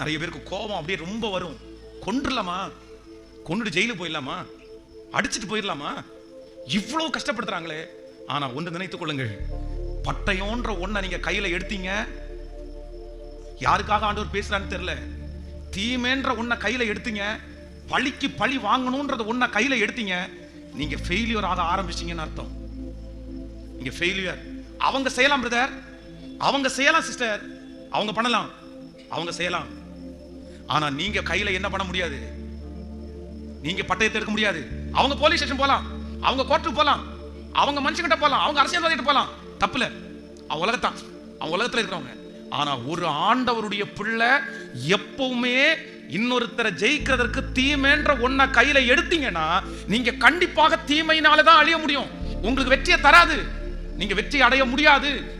நிறைய பேருக்கு கோபம் அப்படியே ரொம்ப வரும். கொண்டுடலாமா கொண்டுட்டு ஜெயிலு போயிடலாமா? அடிச்சிட்டு போயிடலாமா? இவ்வளோ கஷ்டப்படுத்துறாங்களே. ஆனால் ஒன்று நினைத்துக் கொள்ளுங்கள். பட்டயோன்ற ஒன்றை நீங்கள் கையில் எடுத்தீங்க. யாருக்காக ஆண்டவர் பேசுகிறான்னு தெரில தீமேன்ற ஒன்றை கையில் எடுத்தீங்க. பழிக்கு பழி வாங்கணுன்றது ஒன்றை கையில் எடுத்தீங்க. நீங்கள் ஃபெயிலியர் ஆக ஆரம்பிச்சீங்கன்னு அர்த்தம். நீங்கள் ஃபெயிலியர் அவங்க செய்யலாம் பிரதர் அவங்க செய்யலாம் சிஸ்டர் அவங்க பண்ணலாம். அவங்க செய்யலாம். ஆனா நீங்க கையில என்ன பண்ண முடியாது? நீங்க பட்டயத்தை எடுக்க முடியாது. அவங்க போலீஸ் ஸ்டேஷன் போலாம். அவங்க கோர்ட்டுக்கு போலாம். அவங்க மனுஷங்கிட்ட போலாம். அவங்க அரசியல்வாதிகிட்ட போலாம். தப்புல அவன் உலகத்தான். அவன் உலகத்துல இருக்கிறவங்க. ஆனா ஒரு ஆண்டவருடைய பிள்ளை எப்பவுமே இன்னொருத்தரை ஜெயிக்கிறதற்கு தீமைன்ற ஒன்ன கையில எடுத்தீங்கன்னா நீங்க கண்டிப்பாக தீமையினால தான் அழிய முடியும். உங்களுக்கு வெற்றியை தராது. நீங்க வெற்றி அடைய முடியாது.